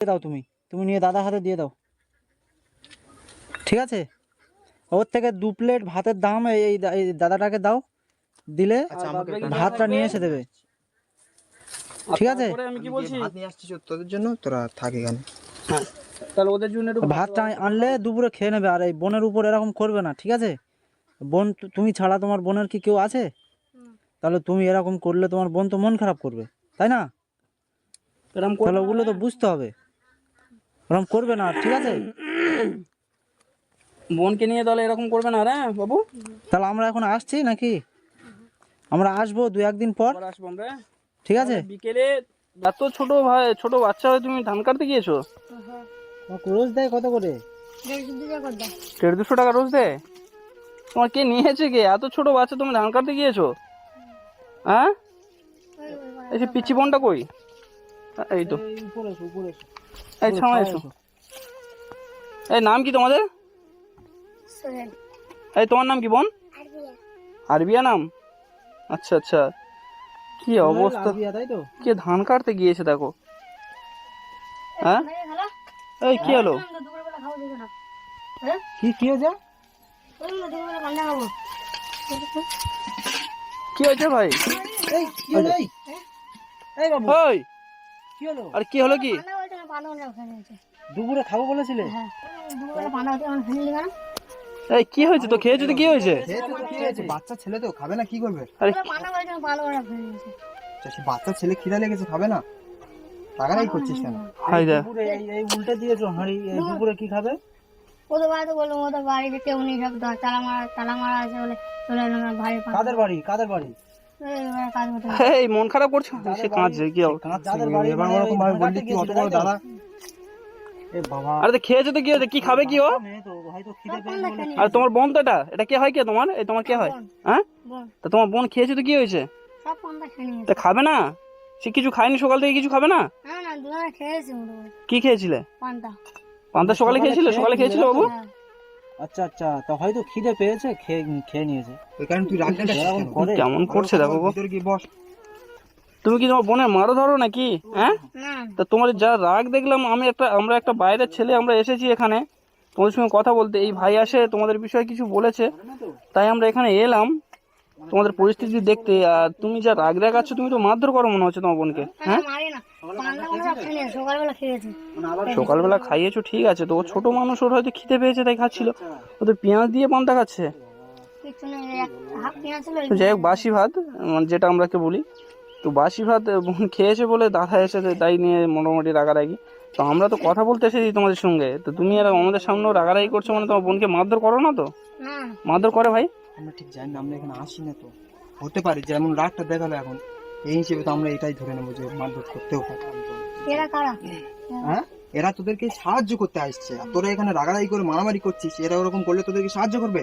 দিয়ে দাও তুমি। তুমি নিয়ে দাদা হাতে দিয়ে দাও। ঠিক আছে? ওর থেকে দু প্লেট ভাতের দাম এই দাদাটাকে দাও। দিলে আচ্ছা ভাতটা নিয়ে এসে দেবে। ঠিক আছে? আমি কি বলছি? ভাত নিয়ে আসছিস তোদের জন্য? তোরা থাক এখানে। হ্যাঁ তাহলে ওদের জন্য একটু ভাতটা আনলে দুপুরে খেয়ে নেবে আর এই বোনের উপর এরকম করবে না ঠিক আছে? বোন তুমি ছাড়া তোমার বোনের কি কেউ আছে? তাহলে তুমি এরকম করলে তোমার বোন তো মন খারাপ করবে তাই না? এরকম তাহলে ওগুলো তো বুঝতে হবে। ওরকম করবে না ঠিক আছে? বোনকে নিয়ে তাহলে এরকম করবে না রে বাবু? তাহলে আমরা এখন আসছি নাকি? আমরা আসব দু একদিন পর। আসব আমরা। ঠিক আছে? বিকেলে এত ছোট ভাই ছোট বাচ্চা হয়ে তুমি ধান কাটতে গিয়েছো? রোজ দেয় কত করে? দেড় দুশো টাকা রোজ দেয়? তোমার কে নিয়েছে কে? এত ছোট বাচ্চা তুমি ধান কাটতে গিয়েছো? হ্যাঁ? এই যে পিচি বোনটা কই? এই তো। এই ছামা এসো এই নাম কি তোমাদের? এই তোমার নাম কি বোন? আরবিয়া। নাম? আচ্ছা আচ্ছা। কি অবস্থা? আবিয়া, তাই তো? কে ধান কাটতে গিয়েছে দেখো। হ্যাঁ? এই কি হলো? কি কি হয়েছে? কি হয়েছে ভাই? এই কি হলো এই? এই বাবু। ওই কি হলো আর কি হলো কি? দুপুরে খাব বলেছিলে? এই কি হয়েছে? তো খেয়েছো তো কি হয়েছে? বাচ্চা ছেলে তো খাবে না কি করবে? আরে আচ্ছা, বাচ্চা ছেলে খিদা লেগেছে খাবে না? টাকারাই করছিস কেন? হাই দা এই এই দিয়েছ হাঁড়ি দুপুরে কি খাবে? ওদের বাড়িতে বলল ওদের বাড়িতে কেউ নেই সব তালা মারা তালা মারা আছে বলে চলে এলাম ভাই কাদের বাড়ি? কাদের বাড়ি? এই মন খারাপ করছ? সে কাঁদছে কি বললি অত বড় দাদা? আরে তো খেয়েছো তো কি হয়েছে? কি খাবে কি ও? আর তোমার বোন তো এটা? এটা কে হয় কে তোমার? এই তোমার কে হয়? হ্যাঁ? তা তোমার বোন খেয়েছে তো কি হয়েছে? তা খাবে না? সে কিছু খায়নি সকাল থেকে কিছু খাবে না? কি খেয়েছিলে? পান্তা। পান্তা সকালে খেয়েছিলে? সকালে খেয়েছিলে বাবু? হ্যাঁ। আচ্ছা আচ্ছা তো হয়তো খিদে পেয়েছে খেয়ে খেয়ে নিয়েছে। তুই করে। কেমন করছে দেখো। গিয়ে বস। তুমি কি তোমার বোনের মারো ধরো নাকি? হ্যাঁ? না। তা তোমার যা রাগ দেখলাম আমি একটা আমরা একটা বাইরের ছেলে আমরা এসেছি এখানে। তোমাদের সঙ্গে কথা বলতে। এই ভাই আসে তোমাদের বিষয়ে কিছু বলেছে। তাই আমরা এখানে এলাম। তোমাদের পরিস্থিতি দেখতে। আর তুমি যা রাগ দেখাচ্ছ তুমি তো মারধর করো মনে হচ্ছে তোমার বোনকে। হ্যাঁ মারি না পান্তা কোনো সব খেয়ে নিয়েছে সকালবেলা খেয়েছি। সকালবেলা খাইয়েছো ঠিক আছে। তো ও ছোট মানুষ ওর হয়তো খিদে পেয়েছে তাই খাচ্ছিল। ও তো পেঁয়াজ দিয়ে পান্তা খাচ্ছে। যাই হোক বাসি ভাত মানে যেটা আমরাকে বলি। তো বাসি ভাত বোন খেয়েছে বলে দাদা এসেছে তাই নিয়ে মোটামুটি রাগারাগি। তো আমরা তো কথা বলতে এসেছি তোমাদের সঙ্গে। তো তুমি আর আমাদের সামনেও রাগারাগি করছ মানে তোমার বোনকে মারধর করো না তো? মারধর করে ভাই। আমরা ঠিক জানি না আমরা এখানে আসি না তো। হতে পারে যেমন রাগটা দেখাল এখন। এই হিসেবে তো আমরা এটাই ধরে নেব যে মারধর করতেও পারে এরা কারা? হ্যাঁ? এরা তোদেরকে সাহায্য করতে আসছে। আর তোরা এখানে রাগারাগি করে মারামারি করছিস এরা ওরকম করলে তোদেরকে সাহায্য করবে?